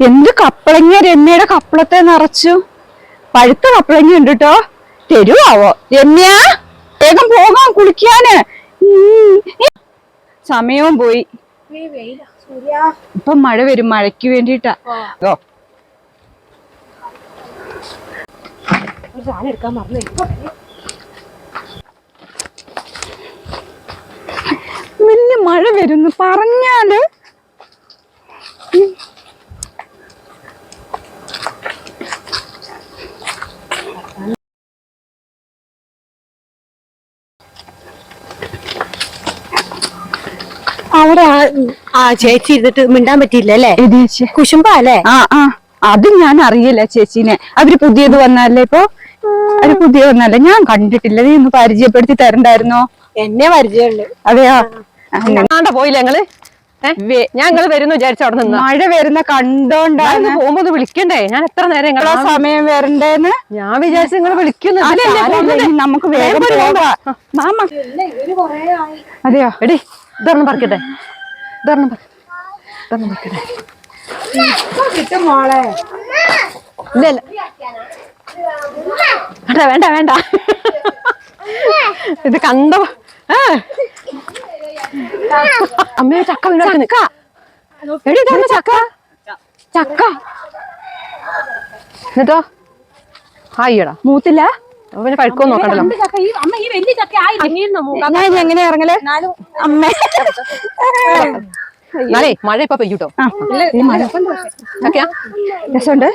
എന്ത് കപ്പളങ്ങ രമ്യയുടെ കപ്പളത്തെ നിറച്ചു? പഴുത്ത കപ്പളങ്ങ ഉണ്ട് കേട്ടോ തരുവാവോ? രമ്യ വേഗം പോകാം കുളിക്കാന്. സമയവും പോയി. ഇപ്പൊ മഴ വരും മഴയ്ക്ക് വേണ്ടിട്ടാ ഓ വലിയ മഴ വരുന്നു. പറഞ്ഞാൽ അവിടെ ആ- ചേച്ചി ഇരുന്നിട്ട് മിണ്ടാൻ പറ്റിയില്ല അല്ലേ. കുശുമ്പ അല്ലേ? ആ ആ. അത് ഞാൻ അറിയില്ല ചേച്ചീനെ. അവർ പുതിയത് വന്നാലേ ഇപ്പൊ? അവർ പുതിയ വന്നാലേ ഞാൻ കണ്ടിട്ടില്ല. നീ ഒന്ന് പരിചയപ്പെടുത്തി തരണ്ടായിരുന്നോ? എന്നെ പരിചയമുണ്ട് അതെയോ? പോയില്ല ഞങ്ങൾ നിങ്ങൾ വരുന്നു വിചാരിച്ചു അവിടെ നിന്ന്. മഴ വരുന്ന കണ്ടോണ്ടാണ്. പോകുമ്പോ വിളിക്കണ്ടേ? ഞാൻ എത്ര നേരം സമയം വരണ്ടേന്ന്? ഞാൻ വിചാരിച്ചു നിങ്ങൾ വിളിക്കുന്നു. നമുക്ക് വേഗം. മാമ. അതെയോ? എടി ഇതൊരെണ്ണം പറക്കട്ടെ. ഇതൊരെണ്ണം പറി- ഇതൊരെണ്ണം പറിക്കട്ടെ. ഇല്ല ഇല്ല. വേണ്ട വേണ്ട വേണ്ട. ഇത് കണ്ടോ ആ. അമ്മയോ ചക്ക വീണ ചക്ക എടി ഇതാണ് ചക്ക ചക്ക എന്നിട്ടോ ആയിടാ മൂത്തില്ല പിന്നെ പഴുക്കൊന്നും നോക്കണ്ടല്ലോ ഞാൻ എങ്ങനെ ഇറങ്ങൽ അമ്മ മഴ ഇപ്പൊ പെയ്യൂട്ടോ ചക്കയാ രസമുണ്ട്.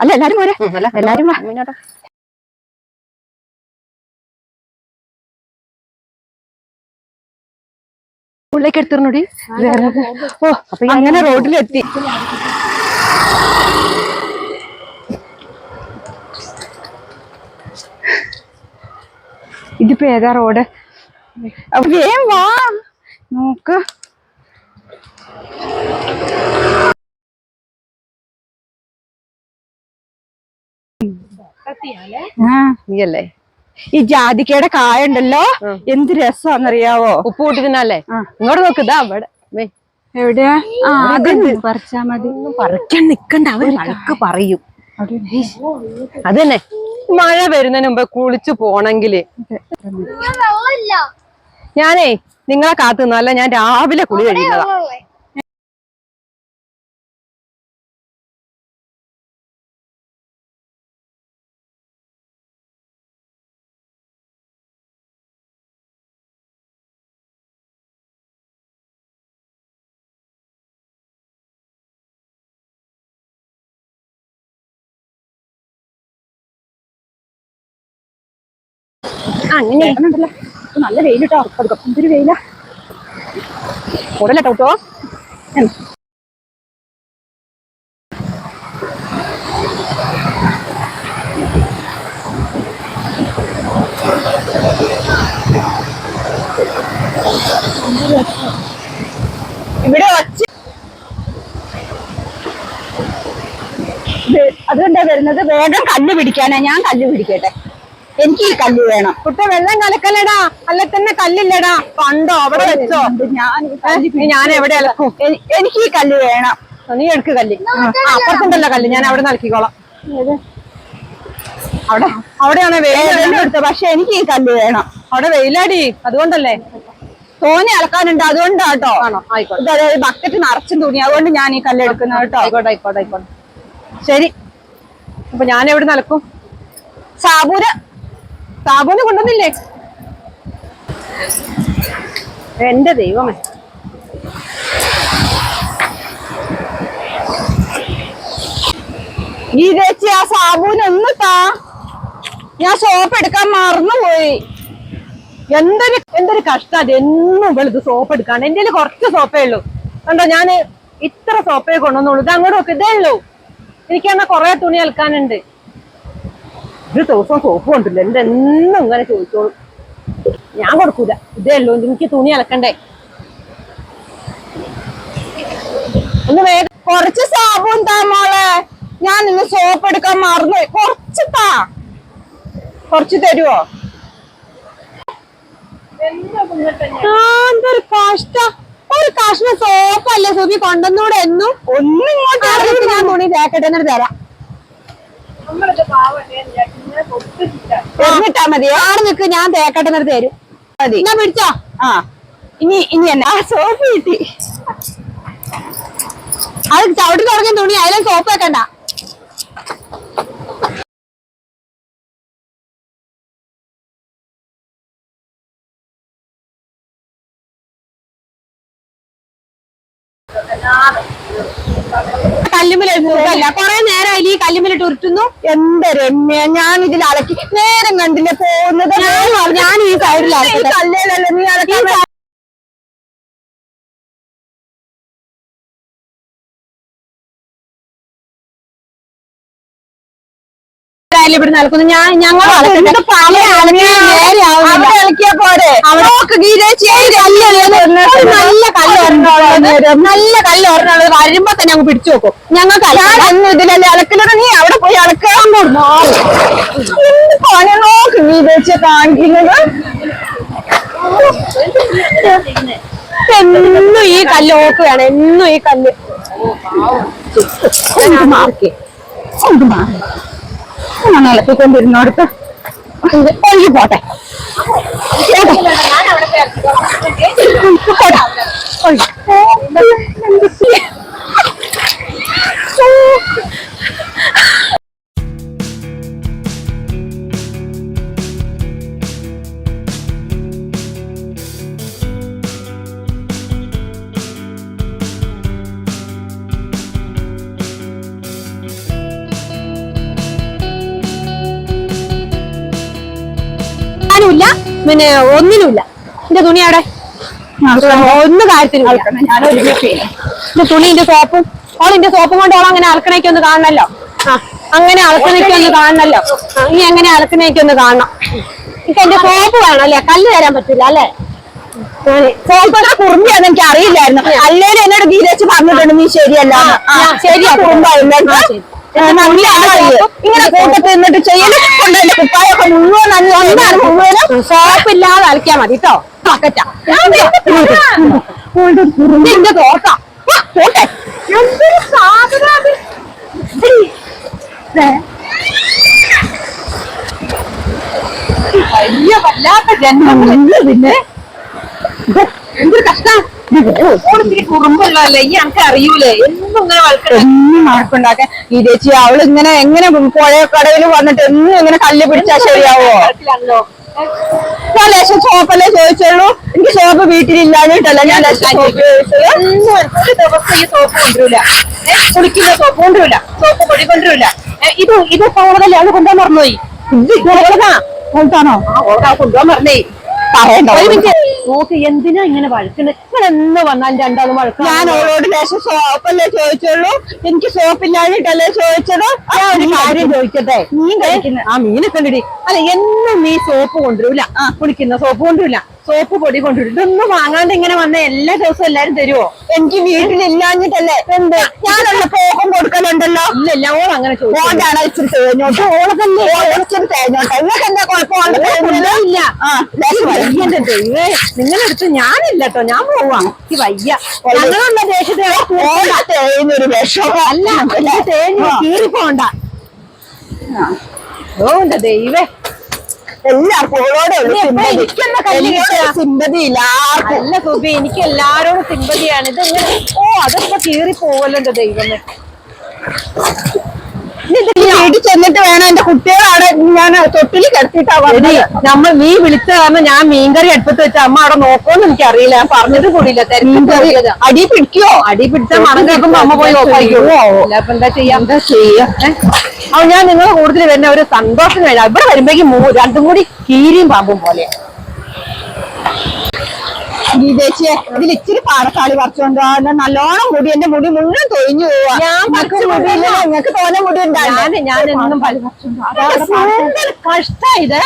അല്ല എല്ലാരും പോരെ. എല്ലാരും വാ. ഉള്ളിലേക്ക് എടുത്തിരുന്നോടി. ഓ അങ്ങനെ റോഡിലെത്തി. ഇതിപ്പോ ഏതാ റോഡ്? അപ്പൊ വേഗം വാ. നോക്ക്. നീയല്ലേ ഈ ജാതിക്കയുടെ കായ ഉണ്ടല്ലോ എന്ത് രസമാണെന്നറിയാവോ? ഉപ്പ് കൂട്ടി തിന്നല്ലേ? ഇങ്ങോട്ട് നോക്ക് ഇതാ അവിടെ. വേ. എവിടെയാ? പറിച്ചാ മതി. പറിക്കാൻ നിക്കണ്ട അവർ വഴക്ക് പറയും. അത് തന്നെ. മഴ വരുന്നതിന് മുമ്പ് കുളിച്ചു പോണെങ്കിൽ. ഞാനേ നിങ്ങളെ കാത്തു നിന്നല്ല ഞാൻ രാവിലെ കുളി കഴിയുന്നതാ അങ്ങനെ ഉണ്ടല്ലോ. നല്ല വെയിലിട്ടോ ഉറപ്പെടുക്കും എന്തൊരു വെയില? ഉടനെ കേട്ടോ. ഇവിടെ ഇത് അതുകൊണ്ടാ വരുന്നത്? വേഗം കല്ല് പിടിക്കാനാ. ഞാൻ കല്ല് പിടിക്കട്ടെ. എനിക്ക് ഈ കല്ല് വേണം. കുട്ടി വെള്ളം കലക്കല്ലടാ. അല്ല തന്നെ കല്ലില്ലടാ. കണ്ടോ? അവിടെ വെച്ചോ? ഞാൻ ഞാൻ എവിടെ അലക്കും? എനിക്ക് ഈ കല്ല് വേണം. നീ എടുക്ക് കല്ല്. അപ്പുറത്തുണ്ടല്ലോ കല്ല്. ഞാൻ അവിടെ നൽകിക്കോളാം അവിടെ അവിടെയാണ് വെയിലെടുത്തത് പക്ഷെ എനിക്ക് ഈ കല്ല് വേണം. അവിടെ വെയിലാടി. അതുകൊണ്ടല്ലേ? തോന്നി അലക്കാനുണ്ട്. അതുകൊണ്ടാട്ടോ ആണോ? ആയിക്കോട്ടെ. ഇത് അതായത് ബക്കറ്റ് നിറച്ചും തുണി. അതുകൊണ്ട് ഞാൻ ഈ കല്ല് എടുക്കുന്ന കേട്ടോ. ആയിക്കോട്ടെ ആയിക്കോട്ടെ ആയിക്കോട്ടെ. ശരി. അപ്പൊ ഞാൻ എവിടെ നിലക്കും സാബൂര്. സാബുന് കൊണ്ടുവന്നില്ലേ? എന്റെ ദൈവമേ. ഈ ചേച്ചി ആ സാബൂന് ഒന്ന് താ. ഞാൻ സോപ്പ് എടുക്കാൻ മറന്നുപോയി. എന്തൊരു എന്തൊരു കഷ്ടം എന്നും വെളുത്ത് സോപ്പ് എടുക്കാണ്. എന്റെ കുറച്ച് സോപ്പേ ഉള്ളൂ. കണ്ടോ ഞാൻ ഇത്ര സോപ്പേ കൊണ്ടുവന്നുള്ളൂ. ഇത് അങ്ങോട്ട് നോക്ക് ഇതേ ഉള്ളൂ. എനിക്ക് എന്നാ കൊറേ തുണി അലക്കാനുണ്ട്. ഒരു ദിവസം സോപ്പ് കൊണ്ടില്ല എന്റെ എന്നും ഇങ്ങനെ ചോദിച്ചോളൂ. ഞാൻ കൊടുക്കൂല. ഇതേ ഉള്ളൂ. എനിക്ക് തുണി അലക്കണ്ടേ? ഒന്ന് വേഗം കുറച്ച് സാബൂൻ താ മോളെ? ഞാൻ ഇന്ന് സോപ്പ് എടുക്കാൻ മറന്നു കുറച്ച് താ. കുറച്ച് തരുവോ? എന്തൊരു കഷ്ടം ഒരു കാഷ്ണ സോപ്പല്ലേ സുബി കൊണ്ടുവന്നൂടെ എന്നും? ഒന്നും ഇങ്ങോട്ട് ഞാൻ തുണി എന്നിട്ട് തരാം. എറിഞ്ഞിട്ടാ മതി. ആടെ നിക്ക് ഞാൻ തേക്കട്ടെ നിർത്തി തരും. മതി. ഞാൻ പിടിച്ചോ? ആ. ഇനി ഇനി എന്നാ? ആ സോപ്പ് കിട്ടി. അത് ചവിട്ടി തുടങ്ങിയ തുണി അതിലും സോപ്പ് വെക്കണ്ട. കല്ലുമ്മിലില്ല കൊറേ നേരമായില്ല ഈ കല്ലുമ്മിലിട്ട് ഉരുട്ടുന്നു. എന്താ രമ്യ ഞാൻ ഇതിൽ അലക്കി നേരം കണ്ടില്ല പോകുന്നത്? ഞാൻ ഈ സൈഡിലാണ് കല്ലേലല്ലേ നീ അലക്കാൻ ഇവിടെ നടക്കുന്നു ഞാൻ ഞങ്ങൾ പോരെ? നല്ല കല്ല് നല്ല കല്ല് ഒരെണ്ണമുള്ളത് വരുമ്പോ തന്നെ അങ്ങ് പിടിച്ചു നോക്കും ഞങ്ങൾക്ക് അന്ന് ഇതിലല്ലേ അലക്കലത് നീ അവിടെ പോയി അലക്കാൻ എന്ത് പണി നോക്ക് ഗീരേച്ചിയെ കാണിക്കുന്നത്. എന്നും ഈ കല്ല് ഓക്കുകയാണ് എന്നും ഈ കല്ല്. മാർക്ക്. മാറി ഞാൻ അലക്കിക്കൊണ്ടിരുന്നോടത്ത് ഒഴുകി പോട്ടെ. ഞാനുമില്ല പിന്നെ ഒന്നിനുമില്ല. എന്റെ തുണി അവിടെ ഒന്ന് കാര്യത്തിനും ഞാൻ ഒരുങ്ങി എന്റെ തുണിന്റെ സോപ്പും ഓളിന്റെ സോപ്പും കൊണ്ട് ഓൾ അങ്ങനെ അലക്കണേക്ക് ഒന്ന് കാണണല്ലോ. ആ അങ്ങനെ അലക്കണേക്ക് ഒന്ന് കാണണല്ലോ. ഇനി അങ്ങനെ അലക്കണേക്ക് ഒന്ന് കാണണം. ഇപ്പൊ എന്റെ സോപ്പ് വേണം അല്ലേ? കല്ല് തരാൻ പറ്റില്ല അല്ലേ? കുറുമ്പിയാന്ന് എനിക്ക് അറിയില്ലായിരുന്നു. അല്ലേലും എന്നോട് ഗീരച്ച് പറഞ്ഞിട്ടുണ്ട് നീ ശരിയല്ല. ശരിയാ. കുറുമ്പായിരുന്നു ശരി. ഇങ്ങനെ കൂട്ടത്തിൽ നിന്നിട്ട് ചെയ്യലും കൊണ്ട് എന്റെ കുപ്പായൊക്കെ മുഴുവൻ നല്ല മുഴുവനും സോപ്പ് ഇല്ലാതെ അലക്കിയാ മതി കേട്ടോ. ബക്കറ്റാ എന്റെ തോർത്താ പോട്ടെ. എന്തൊരു സാധനം. വലിയ വല്ലാത്ത ജന്മങ്ങളല്ലേ പിന്നെ. എന്തൊരു കഷ്ടം. കുറുമ്പുള്ളതല്ലേ ഈ എനിക്ക് അറിയൂലേ? എന്നും ഇങ്ങനെ ഈ ചേച്ചി അവൾ ഇങ്ങനെ എങ്ങനെ പുഴ കടയിൽ വന്നിട്ട് എന്നും ഇങ്ങനെ കല്ല് പിടിച്ചാ ശരിയാവോ? ഞാൻ ലേശം സോപ്പല്ലേ ചോദിച്ചുള്ളൂ എനിക്ക് സോപ്പ് വീട്ടിലില്ലാഞ്ഞിട്ടല്ല ഞാൻ സോപ്പ് ഒരു ദിവസം ഈ സോപ്പ് കൊണ്ടുവരില്ല. കുളിക്കുന്ന സോപ്പ് കൊണ്ടുവരില്ല. സോപ്പ് പൊടി കൊണ്ടുവരില്ല. ഇത് ഇത് കൂടുതൽ ആൾ കൊണ്ടുപോകാൻ മറന്നുപോയി. ഓൾത്താണോ ആ ഓർക്കാ കൊണ്ടുപോകാൻ മറന്നേ. പറയണ്ട. നോക്ക് എന്തിനാ ഇങ്ങനെ വഴക്കുന്നത് നിങ്ങൾ എന്ന് വന്നാൽ രണ്ടാളും വഴക്കാം ഞാൻ അവളോട് ലേശം സോപ്പല്ലേ ചോദിച്ചുള്ളൂ. എനിക്ക് സോപ്പില്ലാഞ്ഞിട്ടല്ലേ ചോദിച്ചത്? കാര്യം ചോദിക്കട്ടെ? മീൻ കഴിക്കുന്ന ആ മീനൊക്കെ ഉണ്ടെടി. അല്ല എന്നും നീ സോപ്പ് കൊണ്ടുവരില്ല കുളിക്കുന്ന സോപ്പ് കൊണ്ടുവരില്ല സോപ്പ് പൊടി കൊണ്ടുവരും. ഇതൊന്നും വാങ്ങാണ്ട് ഇങ്ങനെ വന്ന എല്ലാ ദിവസവും എല്ലാരും തരുവോ? എനിക്ക് വീട്ടിലില്ലാഞ്ഞിട്ടല്ലേ. എന്ത്? ഞാനുള്ള പോക്കും കൊടുക്കലുണ്ടല്ലോ? ഇല്ല ഓൾ അങ്ങനെ ചോദിച്ചു ഓണ്ടാണ് ഇച്ചിരി തേഞ്ഞോട്ട്. ഓളതല്ലേ ഇച്ചിരി തേഞ്ഞോട്ടെ. നിങ്ങൾക്ക് എന്താ കുഴപ്പമുണ്ട് ഇല്ല ആ വയ്യന്റെ ദൈവേ നിങ്ങളെടുത്ത് ഞാനില്ല കേട്ടോ ഞാൻ പോവാ. ഈ വയ്യ. ഞങ്ങളുള്ള ദേശത്തെ വിഷമം. അല്ല തേഞ്ഞ് കീറി പോണ്ട ഓ എന്റെ ദൈവേ. എല്ലാവർക്കും ഓളോടെ നീ എപ്പോ എനിക്കെന്നാ കല്ല് കിട്ടുക? സിമ്പതി ഇല്ല. അല്ല സുബി എനിക്ക് എല്ലാരോടും സിമ്പതിയാണ് ഇതെങ്ങനെ? ഓ അതൊക്കെ കീറി പോവല്ലോ ദൈവമേ. ചെന്നിട്ട് വേണം തൊട്ടിൽ വന്നത്. നമ്മൾ നീ വിളിച്ച കാരണം ഞാൻ മീൻകറി അടുപ്പത്ത് വെച്ച അമ്മ അവിടെ നോക്കുമെന്ന് എനിക്കറിയില്ല. ഞാൻ പറഞ്ഞത് കൂടിയില്ല. മീൻകറി അടി പിടിക്കോ? അടി പിടിച്ച മണം കേൾക്കുമ്പോ അമ്മ പോയി നോക്കായിരിക്കും അപ്പൊ എന്താ ചെയ്യാം? എന്താ ചെയ്യാ? അപ്പൊ ഞാൻ നിങ്ങളെ കൂടുതൽ വരുന്ന ഒരു സന്തോഷം കഴിഞ്ഞാൽ ഇവിടെ വരുമ്പോഴേക്കും രണ്ടും കൂടി കീരിയും പാമ്പും പോലെ. ഗീതേച്ചിയെ ഇതിൽ ഇച്ചിരി പാടത്താളി പറിച്ചോണ്ട് നല്ലോണം മുടി എന്റെ മുടി മുഴുവൻ തൊഴിഞ്ഞു പോവാ. ഞാൻ മുടിയില്ല തോന്നെ മുടി ഞാൻ ഞാൻ എന്നും കഷ്ട ഇത്.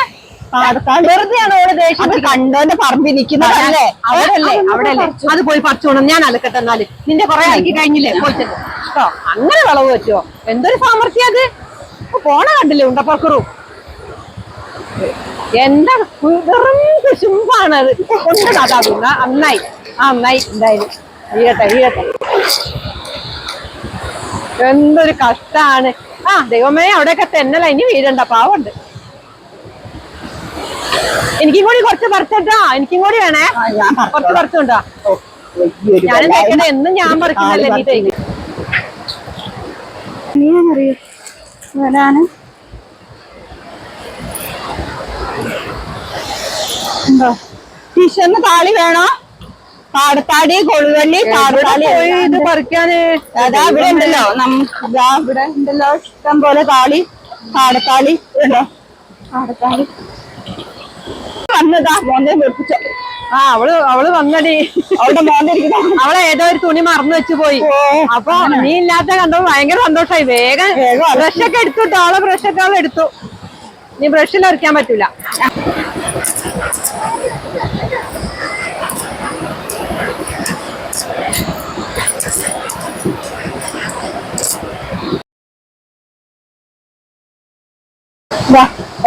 വെറുതെയാണ് ദേഷ്യം കണ്ടോന്റെ പറമ്പിൽ നിൽക്കുന്നതല്ലേ അവിടെയല്ലേ അവിടെയല്ലേ. അത് പോയി പറിച്ചോണം. ഞാൻ അലക്കട്ടെ എന്നാൽ. നിന്റെ കൊറേ ആക്കി കഴിഞ്ഞില്ലേ? പോയിട്ടോ അങ്ങനെ വിളവ് പറ്റുമോ എന്തൊരു സാമർഥ്യം അത് പോണ കണ്ടില്ലേ ഉണ്ടപ്പറക്കറു എന്താ വെറും കുശുമ്പാണത് കൊണ്ട് താത്താ പിന്നെ. നന്നായി. ആ നന്നായി. എന്തായാലും. വീഴട്ടെ വീഴട്ടെ എന്തൊരു കഷ്ടാണ്. ആ ദൈവമേ അവിടെയൊക്കെ തെന്നല. ഇനി വീഴണ്ട പാവുണ്ട് എനിക്കും കൂടി കുറച്ച് പറിച്ചിട്ടാ. എനിക്കും കൂടി വേണേ. കുറച്ച് പറിച്ചുണ്ടോ. ഞാനും തേക്കണേ എന്നും ഞാൻ പറിക്കുന്നല്ലേ നീ തേക്ക് ഞാനറിയോ വരാന് ടീച്ചറിന് താളി വേണോ? പാടത്താടി കൊളുവള്ളി പാടത്താളി പോയി ഇത് പറിക്കാന്? അതാ ഇവിടെ ഉണ്ടല്ലോ. നമ്മ ഇവിടെ ഉണ്ടല്ലോ. ഇഷ്ടം പോലെ താളി പാടത്താളി ഉണ്ടോ? പാടത്താളി. വന്നതാ മോനെ വെപ്പിച്ചോ. ആ അവൾ അവൾ വന്നടി. അവളുടെ മോന്നിരിക്കുന്ന അവളെ ഏതോ ഒരു തുണി മറന്നു വെച്ച് പോയി. അപ്പൊ നീ ഇല്ലാത്ത കണ്ടപ്പോ ഭയങ്കര സന്തോഷായി. വേഗം ബ്രഷൊക്കെ എടുത്തു ട്ടോ. അവളെ ബ്രഷ് ഒക്കെ അവൾ എടുത്തു നീ ബ്രഷിൽ അരയ്ക്കാൻ പറ്റൂല.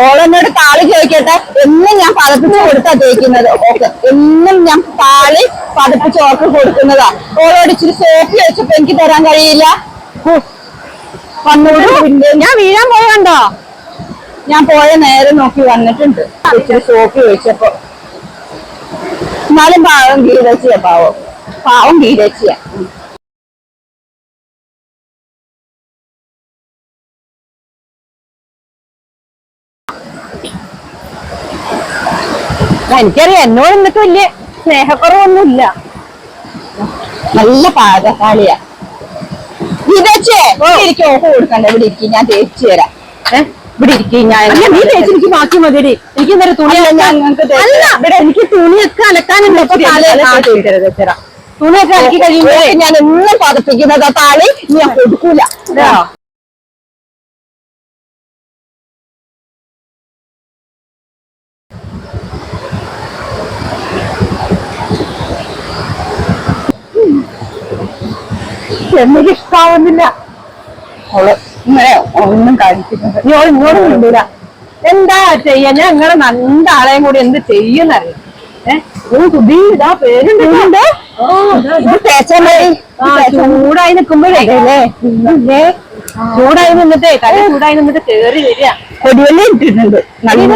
ഓളെന്നോട് താളി ചോദിക്കട്ടെ. എന്നും ഞാൻ പതപ്പിച്ച് കൊടുത്താ ചോദിക്കുന്നത് ഓക്കെ എന്നും ഞാൻ താളി പതപ്പിച്ച് ഓർക്ക് കൊടുക്കുന്നതാ. ഓളോട് ഇച്ചിരി സോപ്പ് ചോദിച്ചപ്പോ എനിക്ക് തരാൻ കഴിയില്ല. വന്നോട് ഞാൻ വീഴാൻ പോയി കണ്ടോ ഞാൻ പോയ നേരെ നോക്കി വന്നിട്ടുണ്ട്. ഇച്ചിരി സോപ്പ് ചോദിച്ചപ്പോ എന്നാലും പാവം ഗീരച്ചിയ പാവം. പാവം ഗീരച്ചിയ എനിക്കറിയാം എന്നോട് എന്നിട്ട് വലിയ സ്നേഹക്കുറവൊന്നുമില്ല. നല്ല പാകക്കാളിയാ എനിക്ക് ഓഫ് കൊടുക്കണ്ട ഇവിടെ ഇരിക്കും ഞാൻ തേച്ചു തരാം. ഏ? ഇവിടെ ഇരിക്കും ഞാൻ നീ തേച്ച് എനിക്ക് ബാക്കി മതിയടി എനിക്ക് ഇന്നലെ തുണി അല്ല, ഇവിടെ എനിക്ക് തുണിയൊക്കെ അലക്കാനുണ്ട്. തുണിയൊക്കെ അലക്കി കഴിയുമ്പോഴേ ഞാൻ എന്നും പതപ്പിക്കുന്നതാ താളി ഞാൻ കൊടുക്കൂല. എനിക്ക് ഇഷ്ടാവുന്നില്ല അവൾ ഇങ്ങനെ ഒന്നും കഴിക്കുന്നത് ഞാൻ ഇങ്ങോട്ട് കൊണ്ടുവരാ. എന്താ ചെയ്യാ? ഞാൻ ഇങ്ങളെ നല്ല ആളെയും കൂടി എന്ത് ചെയ്യുന്നറിയാം? ചൂടായി നിക്കുമ്പോഴേ? ചൂടായി നിന്നിട്ടേ തല ചൂടായി നിന്നിട്ട് കേറി വരിക. കൊടിവള്ളി ഇട്ടിട്ടുണ്ട്.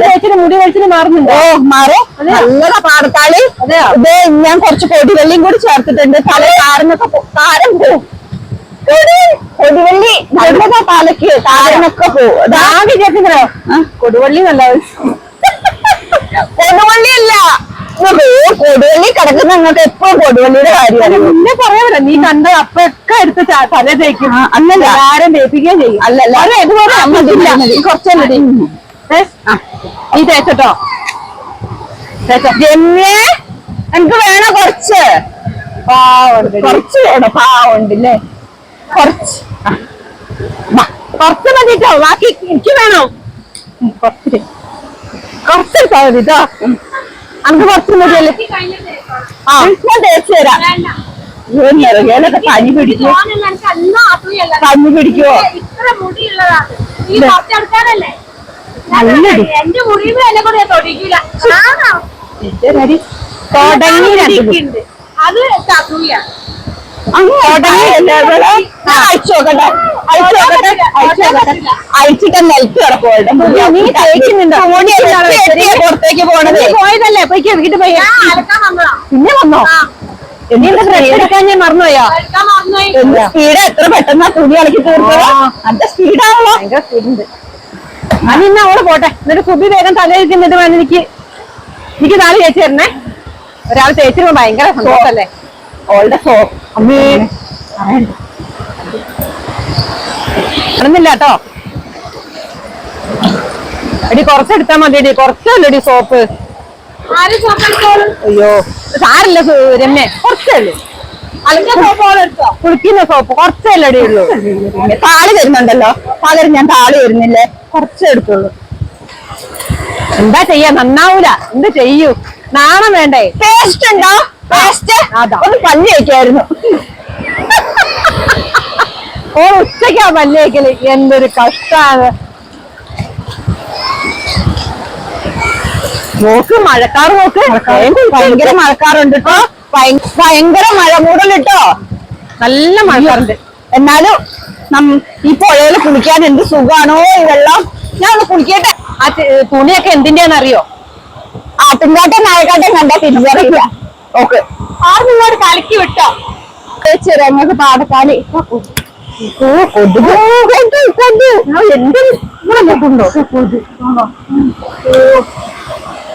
തേച്ചിട്ട് മുടി വലിച്ചിട്ട് മാറുന്നുണ്ടോ? ഓ മാറോ. നല്ലതാ പാടത്താളി? ഇത് ഞാൻ കുറച്ച് കൊടിവെള്ളിയും കൂടി ചേർത്തിട്ടുണ്ട്. തല താരനൊക്കെ താരം പോവും. കൊടിവള്ളി പാലക്ക് വിചാരിക്കുന്നോ കൊടുവള്ളി നല്ല കൊടുവള്ളി അല്ല. കൊടുവള്ളി കിടക്കുന്ന അങ്ങോട്ട് എപ്പോഴും കൊടുവള്ളിയുടെ കാര്യമാണ് പിന്നെ പറയാമല്ലോ. നീ കണ്ട അപ്പൊക്കെ എടുത്ത് തല തേക്കും. അല്ലല്ല. ആരും തേപ്പിക്കുകയും ചെയ്യും. അല്ലല്ല? നീ തേച്ചട്ടോ. തേച്ചോ. എനിക്ക് വേണോ കുറച്ച്. പാവുണ്ട് കുറച്ച് വേണം. പാവുണ്ടല്ലേ കുറച്ച്. കുറച്ച് മതിട്ടോ. ബാക്കി എനിക്ക് വേണം. കുറച്ച് കുറച്ച്. എടുത്താൽ മതി കേട്ടോ അനക്ക് കുറച്ച് മതിയല്ലേ? ആ ഞാൻ തേച്ച് തരാം. നിറകേലൊക്കെ പനി പിടിക്കും പനി പിടിക്കുവോ? തുടങ്ങി അത് അയച്ചു നോക്കട്ടെ അയച്ചു നോക്കട്ടെ അയച്ചു നോക്കട്ടെ അയച്ചിട്ട് നിലത്ത് കിടക്കുമോ നീ തേക്കുന്നുണ്ടോ? പുറത്തേക്ക് പോണത് നീ പോയതല്ലേ പോയിക്കോ വീട്ടിൽ പോയി പിന്നെ വന്നോ എന്നിട്ട് ഡ്രസ് എടുക്കാൻ ഞാൻ മറന്നുപോയോ എന്ത് സ്പീഡ് എത്ര പെട്ടെന്നാ തുണി ഇളക്കി തീർത്തത്. നല്ല സ്പീഡാണല്ലോ ഭയങ്കര സ്പീഡുണ്ട് അത് ഇന്ന് അവൾ പോട്ടെ എന്നിട്ട് കുബി വേഗം തല കഴിക്കുന്നിട്ട് വേണം എനിക്ക് എനിക്ക് നാളെ ചേച്ചി തരണേ ഒരാൾ തേച്ചിരുമ്പോ ഭയങ്കര സന്തോഷല്ലേ ഓളുടെ സോ അമ്മേ. കാണുന്നില്ല കേട്ടോ എടി കുറച്ചെടുത്താ മതിയടി. കുറച്ചല്ലടി സോപ്പ്. അയ്യോ സാരല്ല രമ്യ കുറച്ചല്ലേ കുളിക്കുന്ന സോപ്പ് കുറച്ചല്ലടി ഉള്ളൂ. താളി തരുന്നുണ്ടല്ലോ. പകരം ഞാൻ താളി വരുന്നില്ലേ കുറച്ച് എടുത്തുള്ളു. എന്താ ചെയ്യാ? നന്നാവൂല. എന്ത് ചെയ്യൂ? നാണം വേണ്ടേ? ടേസ്റ്റ് ഉണ്ടോ. ഒന്ന് പല്ല് വയ്ക്കായിരുന്നു ഓ ഉച്ചയ്ക്കാ പല്ലേക്കൽ എന്തൊരു കഷ്ടാണ്. നോക്ക് മഴക്കാർ നോക്ക് ഭയങ്കര മഴക്കാറുണ്ട് കേട്ടോ ഭയങ്കര മഴ മൂടലിട്ടോ? നല്ല മഴക്കാറുണ്ട്. എന്നാലും ഈ പുഴയിൽ കുളിക്കാൻ എന്ത് സുഖാണോ ഈ വെള്ളം? ഞാൻ ഒന്ന് കുളിക്കട്ടെ. ആ തുണിയൊക്കെ എന്തിന്റെയാന്ന് അറിയോ ആട്ടിൻകാട്ടം നായക്കാട്ടം കണ്ടാ തിരിച്ചറിയില്ല. ഓക്കെ. കലക്കി വിട്ടോ. പാടക്കാലി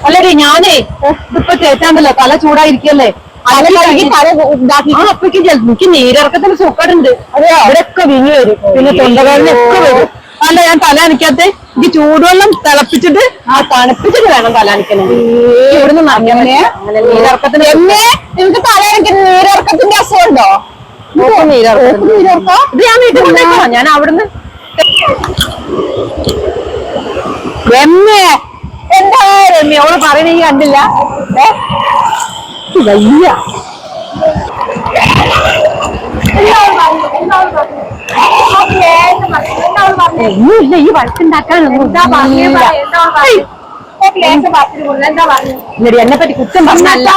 അല്ലടി ഞാനേ ഇപ്പൊ ചേച്ചാണ്ടല്ലോ തല ചൂടായിരിക്കല്ലേ? അപ്പക്ക് എനിക്ക് നീരിറക്കത്തിന് സുഖമുണ്ട് അവരൊക്കെ വിങ്ങി വരും. പിന്നെ തൊണ്ടവേദനയൊക്കെ വരും. അല്ല ഞാൻ തല അനക്കാത്ത എനിക്ക് ചൂടുവെള്ളം തിളപ്പിച്ചിട്ട് ആ തണുപ്പിച്ചിട്ട് വേണം തല അനക്കണേ ഇവിടുന്ന് നീരിറക്കത്തിന് എന്നെ? നിനക്ക് തലയിറക്കുന്ന നീരിറക്കത്തിന്റെ അസുഖമുണ്ടോ? നീരിറക്കം നീരിറക്കം? ഇത് ഞാൻ വീട്ടിൽ കൊണ്ടേക്കോ? ഞാൻ അവിടുന്ന് രമ്യ. എന്താ രമ്യ? അവൾ പറയണ ഈ കണ്ടില്ല? വയ്യ. ഒന്നുമില്ല ഈ വഴക്കുണ്ടാക്കാനൊന്നും എന്നെ പറ്റി കുറ്റം പറഞ്ഞല്ല.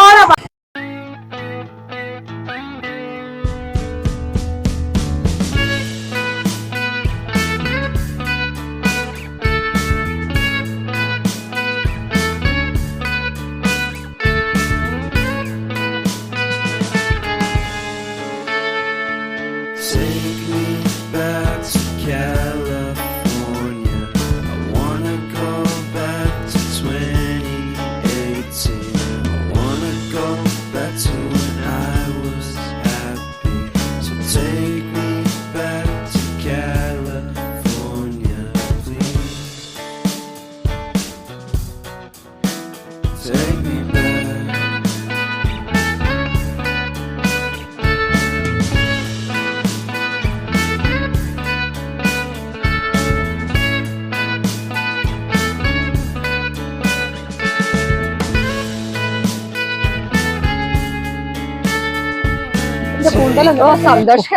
സന്തോഷ്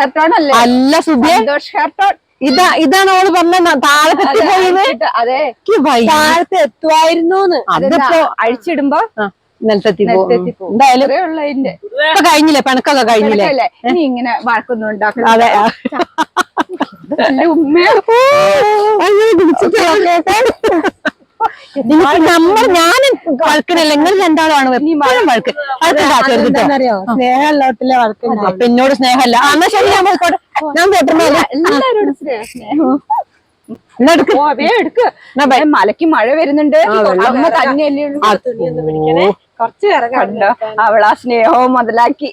അല്ല സുബിയ സന്തോഷ് ഇതാ ഇതാണ് അവൾ പറഞ്ഞ താഴെ തെറ്റിപ്പോയത് അതെ. താഴത്ത് എത്തുമായിരുന്നു അതിപ്പോ അഴിച്ചിടുമ്പോ നിലത്തെത്തി. എന്തായാലും ഇപ്പൊ കഴിഞ്ഞില്ലേ? പിണക്കൊക്കെ കഴിഞ്ഞില്ലേ? ഇങ്ങനെ വഴക്കൊന്നും ഉണ്ടാക്കണം അതെ നമ്മൾ ഞാൻ വഴക്കണല്ല നിങ്ങൾ രണ്ടാളാണ് എപ്പോഴും വഴക്ക് വഴക്കുണ്ടാക്കരുത് കേട്ടോ. സ്നേഹമുള്ളത്തിലെ വഴക്ക് അപ്പൊ എന്നോട് സ്നേഹമല്ല. എന്നാ ശരി ഞാൻ പോയിക്കോട്ടെ. ഞാൻ എല്ലാരോടും സ്നേഹം. മലയ്ക്ക് മഴ വരുന്നുണ്ട്. അമ്മ തന്നെയല്ലേ കുറച്ച് കണ്ടോ? അവളാ സ്നേഹവും മുതലാക്കി.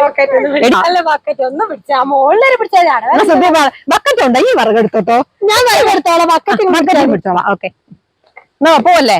ബക്കറ്റ് ഒന്ന് പിടിച്ചാ. മോളിലേറെ പിടിച്ചാലാണ്. എന്നാ ബക്കറ്റ് ഉണ്ട്? ഈ വറകെടുത്തോട്ടോ ഞാൻ വറകെടുത്തോളാം ബക്കറ്റ് പിടിച്ചോളാം. ഓക്കെ എന്നാ പോവല്ലേ?